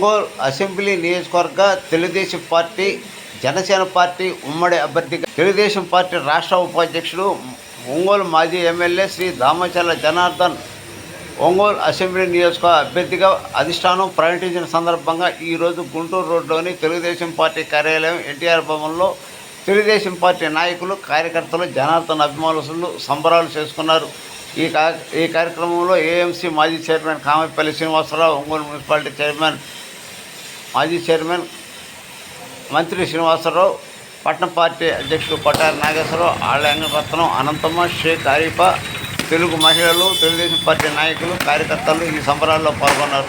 Ongole assembly నియోజకవర్గ Telugu Desam party Janasena party ఉమ్మడి అభ్యర్థిగా తెలుగుదేశం పార్టీ రాష్ట్ర ఉపాధ్యక్షుడు ఒంగోలు మాజీ ఎమ్మెల్యే శ్రీ దామచర్ల జనార్దన్ ఒంగోలు అసెంబ్లీ నియోజకవర్గ అభ్యర్థిగా అధిష్టానం ప్రకటించిన సందర్భంగా ఈరోజు గుంటూరు రోడ్లోని తెలుగుదేశం పార్టీ కార్యాలయం ఎన్టీఆర్ భవన్లో తెలుగుదేశం పార్టీ నాయకులు కార్యకర్తలు జనార్దన్ అభిమానులు సంబరాలు చేసుకున్నారు. ఈ కా ఈ కార్యక్రమంలో ఏఎంసీ మాజీ chairman Kamapalli Srinivasarao Ongole municipality chairman మాజీ చైర్మన్ మంత్రి శ్రీనివాసరావు పట్టణ పార్టీ అధ్యక్షుడు పట్టారి నాగేశ్వరరావు ఆళ్యంగరత్నం అనంతమ్మ షేక్ ఆరిఫా తెలుగు మహిళలు తెలుగుదేశం పార్టీ నాయకులు కార్యకర్తలు ఈ సంబరాల్లో పాల్గొన్నారు.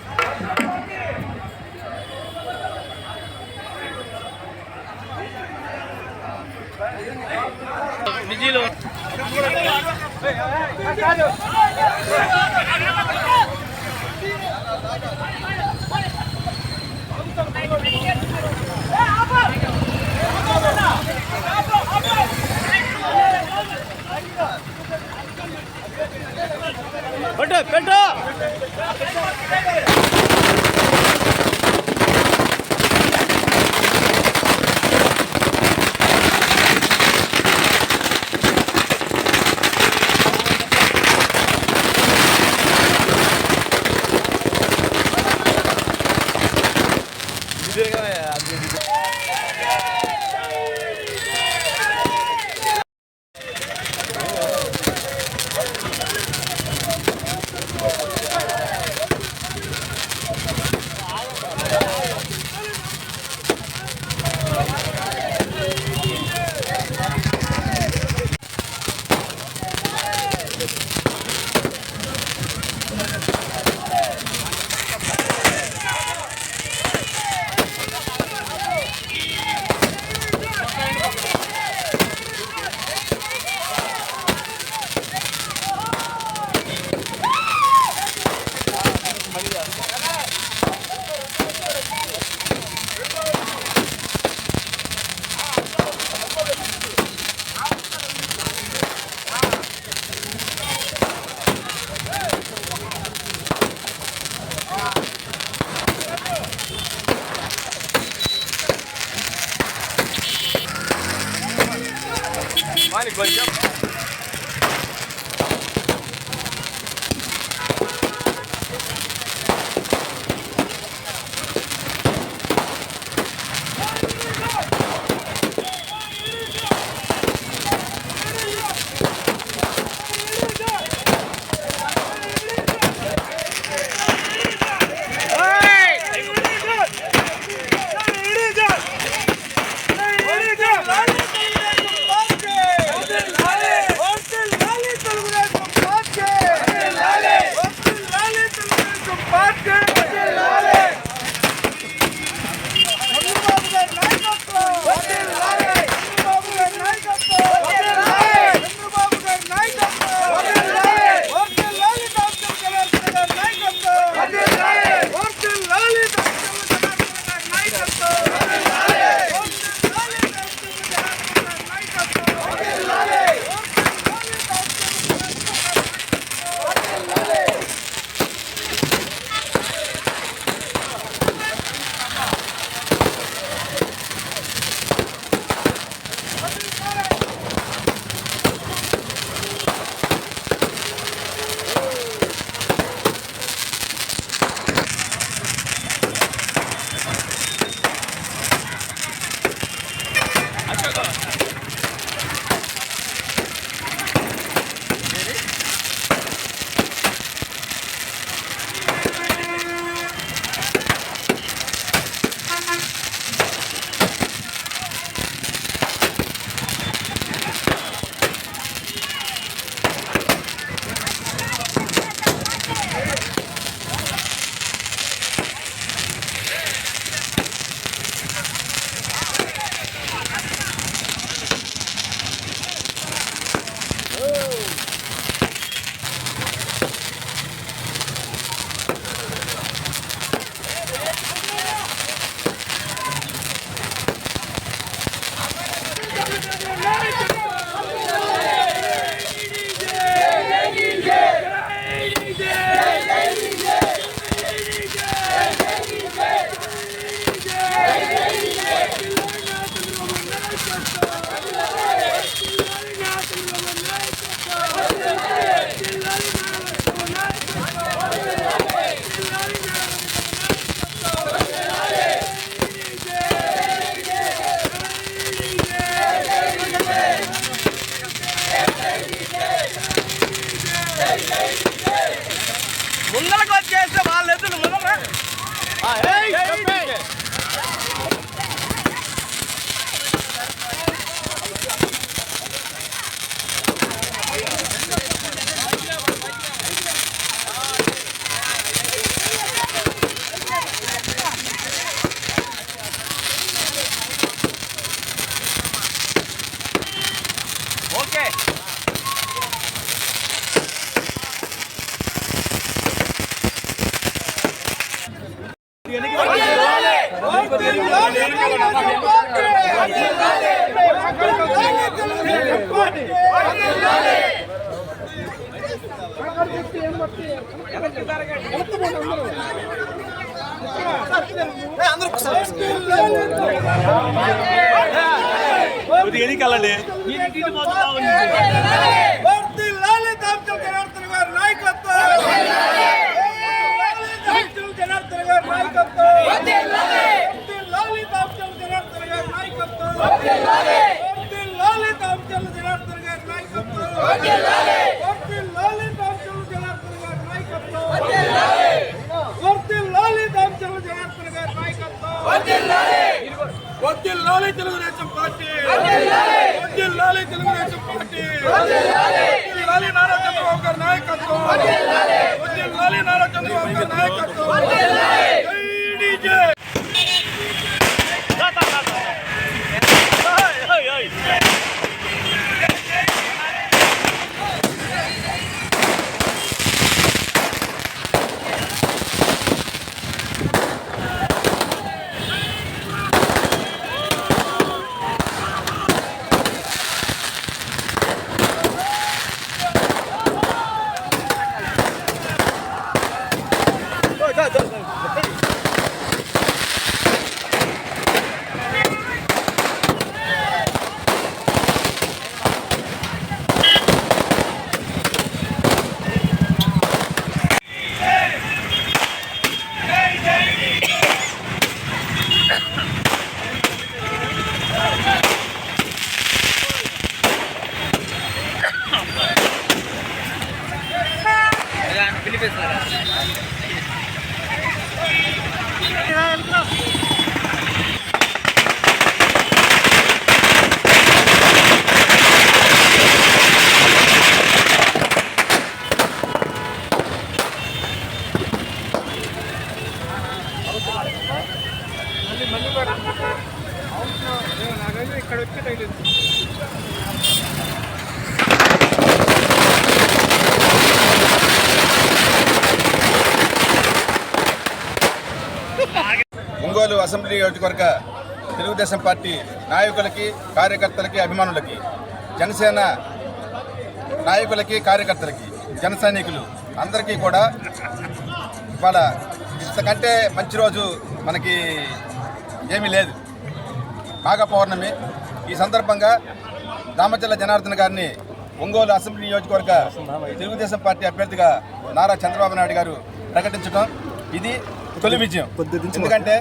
બીજી பெட்டோ பெட்டோ ఎన్నికలండి వర్ధిల్లాలి దామచల జనార్దన్ గారి నాయకత్వం దామచల జనార్దన్ నియోజకవర్గ తెలుగుదేశం పార్టీ నాయకులకి కార్యకర్తలకి అభిమానులకి జనసేన నాయకులకి కార్యకర్తలకి జన సైనికులు అందరికీ కూడా ఇవాళ ఇంతకంటే మంచి రోజు మనకి ఏమీ లేదు. నాగ పౌర్ణమి ఈ సందర్భంగా దామచల్ల జనార్దన్ గారిని ఒంగోలు అసెంబ్లీ నియోజకవర్గ తెలుగుదేశం పార్టీ అభ్యర్థిగా నారా చంద్రబాబు నాయుడు గారు ప్రకటించడం ఇది తొలి విజయం. ఎందుకంటే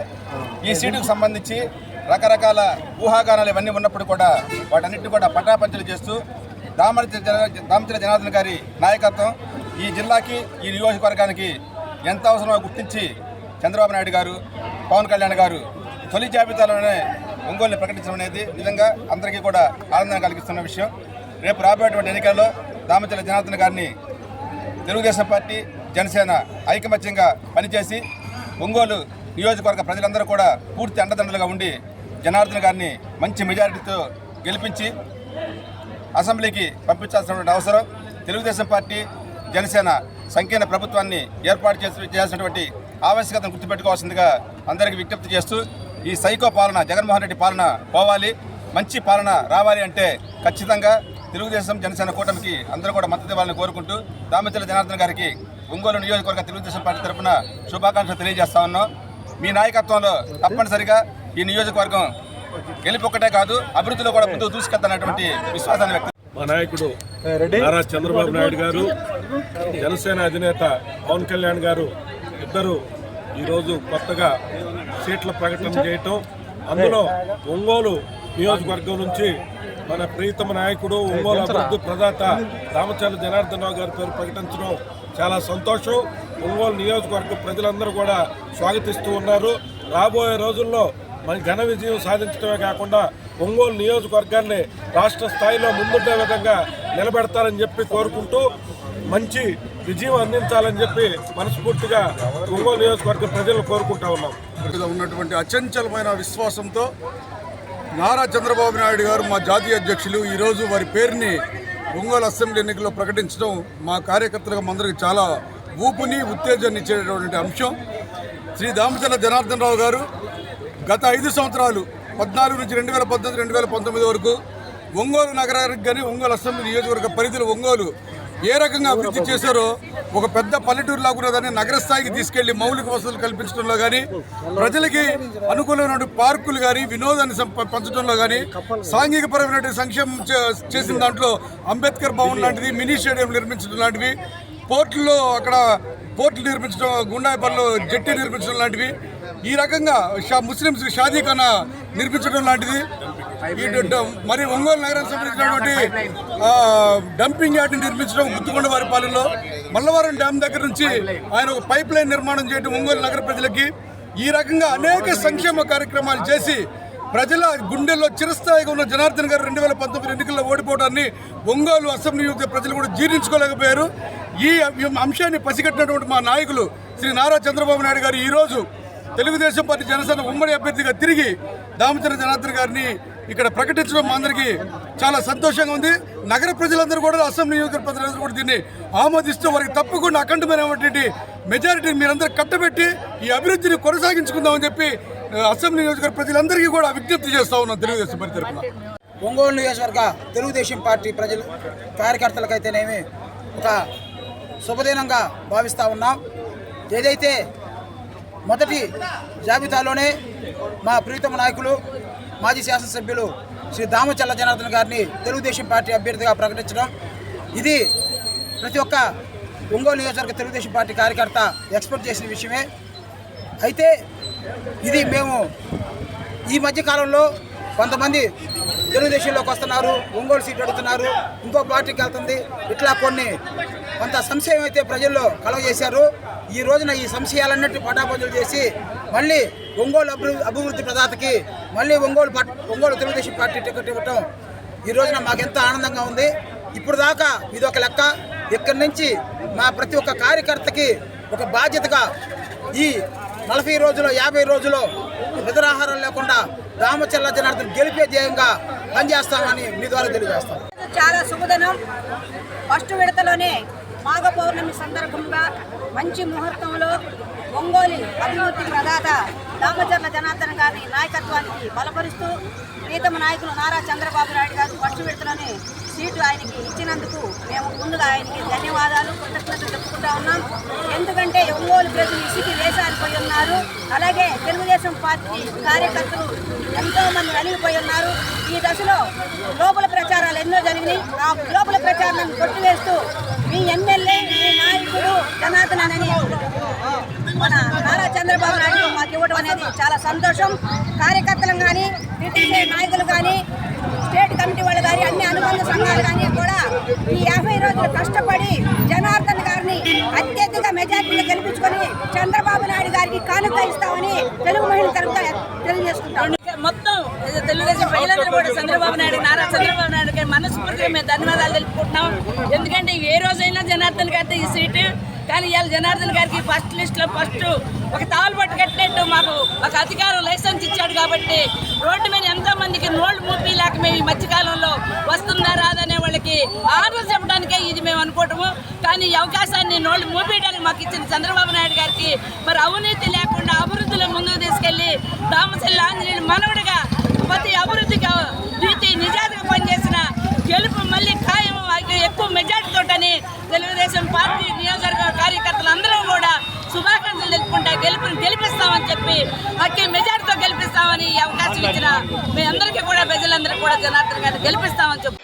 ఈ సీటుకు సంబంధించి రకరకాల ఊహాగానాలు ఇవన్నీ ఉన్నప్పుడు కూడా వాటన్నిటిని కూడా పటాపంచలు చేస్తూ దామచల జన దామచల జనార్దన్ గారి నాయకత్వం ఈ జిల్లాకి ఈ నియోజకవర్గానికి ఎంత అవసరమో గుర్తించి చంద్రబాబు నాయుడు గారు పవన్ కళ్యాణ్ గారు తొలి జాబితాలోనే ఒంగోలుని ప్రకటించడం అనేది నిజంగా అందరికీ కూడా ఆనందం కలిగిస్తున్న విషయం. రేపు రాబోయేటువంటి ఎన్నికల్లో దామచల జనార్దన్ గారిని తెలుగుదేశం పార్టీ జనసేన ఐకమత్యంగా పనిచేసి ఒంగోలు నియోజకవర్గ ప్రజలందరూ కూడా పూర్తి అండదండలుగా ఉండి జనార్దన్ గారిని మంచి మెజారిటీతో గెలిపించి అసెంబ్లీకి పంపించాల్సినటువంటి అవసరం. తెలుగుదేశం పార్టీ జనసేన సంకీర్ణ ప్రభుత్వాన్ని ఏర్పాటు చేసి చేయాల్సినటువంటి ఆవశ్యకతను గుర్తుపెట్టుకోవాల్సిందిగా అందరికీ విజ్ఞప్తి చేస్తూ ఈ సైకో పాలన జగన్మోహన్ రెడ్డి పాలన పోవాలి. మంచి పాలన రావాలి అంటే ఖచ్చితంగా తెలుగుదేశం జనసేన కూటమికి అందరూ కూడా మద్దతు ఇవ్వాలని కోరుకుంటూ దామచల జనార్దన్ గారికి ఒంగోలు నియోజకవర్గ తెలుగుదేశం పార్టీ తరఫున శుభాకాంక్షలు తెలియజేస్తా ఉన్నాం. మీ నాయకత్వంలో తప్పనిసరిగా ఈ నియోజకవర్గం గెలుపొక్కటే కాదు అభివృద్ధిలో కూడా ముందుకు దూసుకెళ్తానటువంటి విశ్వాసాన్ని వ్యక్తం మా నాయకుడు నారా చంద్రబాబు నాయుడు గారు జనసేన అధినేత పవన్ కళ్యాణ్ గారు ఇద్దరు ఈరోజు కొత్తగా సీట్ల ప్రకటన చేయటం అందులో ఒంగోలు నియోజకవర్గం నుంచి మన ప్రీతమ నాయకుడు ఒంగోలు అభివృద్ధి ప్రదాత రామచంద్ర జనార్దన్ రావు గారి పేరు ప్రకటించడం చాలా సంతోషం. ఒంగోలు నియోజకవర్గ ప్రజలందరూ కూడా స్వాగతిస్తూ ఉన్నారు. రాబోయే రోజుల్లో మన ఘన విజయం సాధించడమే కాకుండా ఒంగోలు నియోజకవర్గాన్ని రాష్ట్ర స్థాయిలో ముందుండే విధంగా నిలబెడతారని చెప్పి కోరుకుంటూ మంచి విజయం అందించాలని చెప్పి మనస్ఫూర్తిగా ఒంగోలు నియోజకవర్గ ప్రజలు కోరుకుంటా ఉన్నాం. మీద ఉన్నటువంటి అచంచలమైన విశ్వాసంతో నారా చంద్రబాబు నాయుడు గారు మా జాతీయ అధ్యక్షులు ఈరోజు వారి పేరుని ఒంగోలు అసెంబ్లీ ఎన్నికల్లో ప్రకటించడం మా కార్యకర్తలకు మందరికి చాలా ఊపుని ఉత్తేజాన్ని ఇచ్చేటటువంటి అంశం. శ్రీ దామచంద్ర జనార్దన్ రావు గారు గత ఐదు సంవత్సరాలు పద్నాలుగు నుంచి రెండు వేల పద్దెనిమిది రెండు వేల పంతొమ్మిది వరకు ఒంగోలు నగరానికి కానీ ఒంగోలు అసెంబ్లీ నియోజకవర్గ పరిధిలో ఒంగోలు ఏ రకంగా అభివృద్ధి చేశారో ఒక పెద్ద పల్లెటూరు లాగున్నదాన్ని నగర స్థాయికి తీసుకెళ్ళి మౌలిక వసతులు కల్పించడంలో కానీ ప్రజలకి అనుకూలమైన పార్కులు కానీ వినోదాన్ని పంచడంలో కానీ సాంఘికపరమైన సంక్షేమం చే- చేసిన దాంట్లో అంబేద్కర్ భవన్ లాంటిది మినీ స్టేడియం నిర్మించడం లాంటివి పోర్టుల్లో అక్కడ పోర్టులు నిర్మించడం గుండాయిపల్లిలో జట్టి నిర్మించడం లాంటివి ఈ రకంగా షా ముస్లింస్ షాదీఖానా నిర్మించడం లాంటిది మరి ఒంగోలు నగరానికి సంబంధించినటువంటి డంపింగ్ యార్డ్ నిర్మించడం గుత్తుకొండ వారి పాలెంలో మల్లవరం డ్యామ్ దగ్గర నుంచి ఆయన ఒక పైప్ లైన్ నిర్మాణం చేయడం ఒంగోలు నగర ప్రజలకి ఈ రకంగా అనేక సంక్షేమ కార్యక్రమాలు చేసి ప్రజల గుండెల్లో చిరస్థాయిగా ఉన్న జనార్దన్ గారు రెండు వేల పంతొమ్మిది ఎన్నికల్లో ఓడిపోవడాన్ని ఒంగోలు అసెంబ్లీ నియోజక ప్రజలు కూడా జీర్ణించుకోలేకపోయారు. ఈ అంశాన్ని పసిగట్టినటువంటి మా నాయకులు శ్రీ నారా చంద్రబాబు నాయుడు గారు ఈరోజు తెలుగుదేశం పార్టీ జనసేన ఉమ్మడి అభ్యర్థిగా తిరిగి దామచంద్ర జనార్దన్ గారిని ఇక్కడ ప్రకటించడం మా అందరికీ చాలా సంతోషంగా ఉంది. నగర ప్రజలందరూ కూడా అసెంబ్లీ నియోజకవర్గ ప్రజలందరూ కూడా దీన్ని ఆమోదిస్తూ వారికి తప్పకుండా అఖండమైనటువంటి మెజారిటీని మీరందరూ కట్టబెట్టి ఈ అభివృద్ధిని కొనసాగించుకుందామని చెప్పి అసెంబ్లీ నియోజకవర్గ ప్రజలందరికీ కూడా విజ్ఞప్తి చేస్తా ఉన్నాం తెలుగుదేశం పార్టీ తరఫున. ఒంగోలు నియోజకవర్గ తెలుగుదేశం పార్టీ ప్రజలు కార్యకర్తలకైతేనేమి ఒక శుభదినంగా భావిస్తూ ఉన్నాం. ఏదైతే మొదటి జాబితాలోనే మా ప్రీతమ నాయకులు మాజీ శాసనసభ్యులు శ్రీ దామచల్ల జనార్దన్ గారిని తెలుగుదేశం పార్టీ అభ్యర్థిగా ప్రకటించడం. ఇది ప్రతి ఒక్క ఒంగోలు నియోజకవర్గ తెలుగుదేశం పార్టీ కార్యకర్త ఎక్స్పెక్ట్ చేసిన విషయమే. అయితే ఇది మేము ఈ మధ్య కాలంలో కొంతమంది తెలుగుదేశంలోకి వస్తున్నారు ఒంగోలు సీట్ అడుగుతున్నారు ఇంకో పార్టీకి వెళ్తుంది. ఇట్లా కొన్ని కొంత సంశయం అయితే ప్రజల్లో కలగజేశారు. ఈ రోజున ఈ సంశయాలన్నిటి పటాపంచలు చేసి మళ్ళీ ఒంగోలు అభివృద్ధి అభివృద్ధి ప్రదాతకి మళ్ళీ ఒంగోలు ఒంగోలు తెలుగుదేశం పార్టీ టికెట్ ఇవ్వటం ఈ రోజున మాకెంత ఆనందంగా ఉంది. ఇప్పుడు దాకా ఇది ఒక లెక్క. ఇక్కడి నుంచి మా ప్రతి ఒక్క కార్యకర్తకి ఒక బాధ్యతగా ఈ నలభై రోజులు యాభై రోజులు నిద్రాహారం లేకుండా రామచల్ల జనార్దన్ గెలిపే ధ్యేయంగా పనిచేస్తామని మీ ద్వారా తెలియజేస్తాం. చాలా శుభదనం. ఫస్ట్ విడతలోనే మాఘ పౌర్ణమి సందర్భంగా మంచి ముహూర్తంలో ఒంగోలు అభివృద్ధి ప్రదాత దామచర్ల జనార్దన్ గారి నాయకత్వానికి బలపరుస్తూ ప్రీతమ నాయకులు నారా చంద్రబాబు నాయుడు గారు ఫస్ట్ విడతలోనే సీటు ఆయనకి ఇచ్చినందుకు మేము ముందుగా ఆయనకి ధన్యవాదాలు కృతజ్ఞతలు చెప్పుకుంటా ఉన్నాం. ఎందుకంటే ఒంగోలు ప్రజలు ఇసికి వేసారిపోయి ఉన్నారు. అలాగే తెలుగుదేశం పార్టీ కార్యకర్తలు ఎంతోమంది నలిగిపోయి ఉన్నారు. ఈ దశలో లోపల ప్రచారాలు ఎన్నో జరిగినాయి. ఆ లోపల ప్రచారాలను కొట్టివేస్తూ మీ ఎమ్మెల్యే నాయకుడు జనార్దన్ మన నారా చంద్రబాబు నాయుడు మాకు ఇవ్వడం అనేది చాలా సంతోషం. కార్యకర్తలు కానీ టీటీసీ నాయకులు కానీ స్టేట్ కమిటీ వాళ్ళు కానీ అన్ని అనుబంధ సంఘాలు కానీ కూడా ఈ యాభై రోజులు కష్టపడి జనార్దన్ గారిని అత్యధిక మెజార్టీలు గెలిపించుకొని చంద్రబాబు నాయుడు గారికి కానుక ఇస్తామని తెలుగు మహిళల తరఫున ప్రజలందరూ కూడా చంద్రబాబు నాయుడు నారా చంద్రబాబు నాయుడు గారి మనస్ఫూర్తిగా మేము ధన్యవాదాలు తెలుపుకుంటున్నాం. ఎందుకంటే ఏ రోజైనా జనార్దన్ గారితో ఈ సీటు. కానీ ఇవాళ జనార్దన్ గారికి ఫస్ట్ లిస్ట్లో ఫస్ట్ ఒక తాళ్ళు పట్టు కట్టినట్టు మాకు ఒక అధికారం లైసెన్స్ ఇచ్చాడు కాబట్టి రోడ్డు మీద ఎంతో మందికి నోళ్ళు మూపి లేక మేము ఈ మధ్యకాలంలో వస్తుందా రాదనే వాళ్ళకి ఆర్డర్ చెప్పడానికే ఇది మేము అనుకోవటము. కానీ ఈ అవకాశాన్ని నోళ్ళు మూపేయడానికి మాకు ఇచ్చిన చంద్రబాబు నాయుడు గారికి మరి అవినీతి లేకుండా అభివృద్ధిలో ముందుకు తీసుకెళ్ళి రామశల్లి ఆంజనేయులు మనవడు గెలుపు మళ్ళీ ఖాయం ఎక్కువ మెజార్టీతోటని తెలుగుదేశం పార్టీ నియోజకవర్గ కార్యకర్తలు అందరూ కూడా శుభాకాంక్షలు తెలుపుకుంటా గెలుపుని గెలిపిస్తామని చెప్పి అక్కి మెజార్టీతో గెలిపిస్తామని అవకాశం ఇచ్చిన మీ అందరికీ కూడా ప్రజలందరికీ కూడా జనార్దన్ గారిని గెలిపిస్తామని చెప్పి